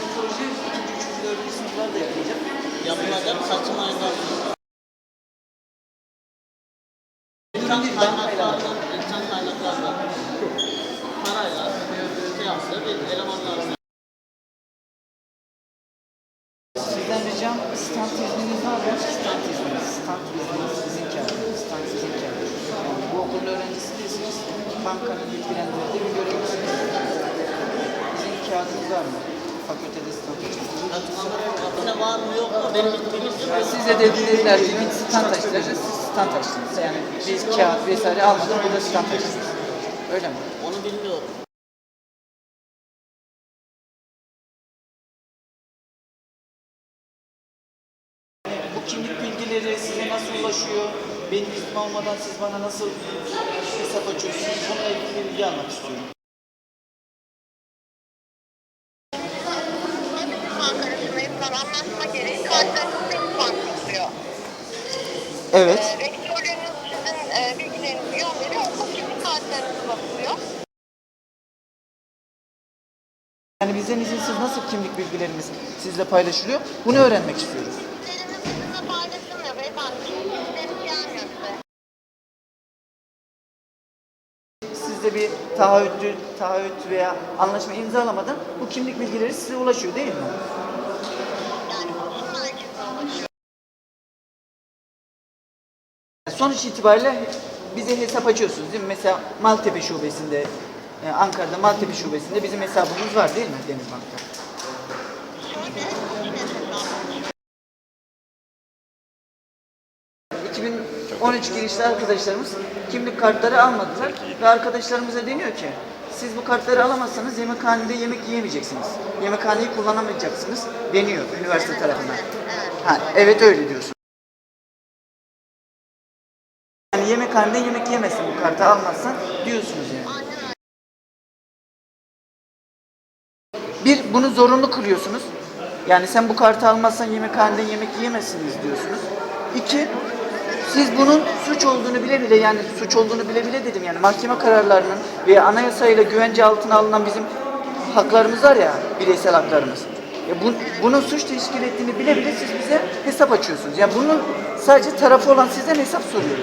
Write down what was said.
bu proje 3. 4. sınıflar da yapılacak. Yapılacak Kasım ayında. İnsan kaynaklarla, insan kaynaklarla, parayla, şey yaptı, bir elemanlarla. Sizden ricam stand izniniz var mı? Stand izniniz, stand izniniz sizin kârınız, stand sizin kârınız. Bu okulun öğrencisi değilsiniz, bankanın yetkilendirdiği bir görevlisiniz. Sizin kağıdınız var mı? Fakültede stand Ne var mı yok mu benim bilgim yok. Siz de dediler ki git stand açtıracağız. Siz stand açtınız. Yani biz kağıt vesaire almadan burada stand açtınız. Öyle mi? Onu bilmiyorum. Bu kimlik bilgileri size nasıl ulaşıyor? Benim iznim olmadan siz bana nasıl hesap açıyorsunuz? Bununla ilgili bilgi almak istiyorum. Ankara'sındayızlar anlaşma gereği bank tutuyor. Evet. Ee, rektörleriniz sizin e, bilgilerinizi gönderiyor, okul kimlik kartlarınızı bakıyor. Yani bizden izinsiz nasıl kimlik bilgilerimiz sizle paylaşılıyor? Bunu öğrenmek istiyoruz. Bilgileriniz sizinle paylaşılmıyor beyefendi. Bilgileriniz gelmiyor size. Sizde bir taahhüt, taahhüt veya anlaşma imzalamadan bu kimlik bilgileri size ulaşıyor değil mi? Sonuç itibariyle bize hesap açıyorsunuz değil mi? Mesela Maltepe şubesinde, e, Ankara'da Maltepe şubesinde bizim hesabımız var değil mi yine hesabı 2013 girişli arkadaşlarımız kimlik kartları almadılar ve arkadaşlarımıza deniyor ki siz bu kartları alamazsanız yemekhanede yemek yiyemeyeceksiniz. Yemekhaneyi kullanamayacaksınız deniyor üniversite tarafından. Ha, evet öyle diyorsun. Yani yemekhanede yemek yemezsin bu kartı almazsan diyorsunuz yani. Bir, bunu zorunlu kılıyorsunuz. Yani sen bu kartı almazsan yemekhanede yemek yiyemezsiniz diyorsunuz. İki, siz bunun suç olduğunu bile bile yani suç olduğunu bile bile dedim yani mahkeme kararlarının veya anayasayla güvence altına alınan bizim haklarımız var ya bireysel haklarımız. Ya bu, bunun suç teşkil ettiğini bile bile siz bize hesap açıyorsunuz. Yani bunun sadece tarafı olan sizden hesap soruyoruz.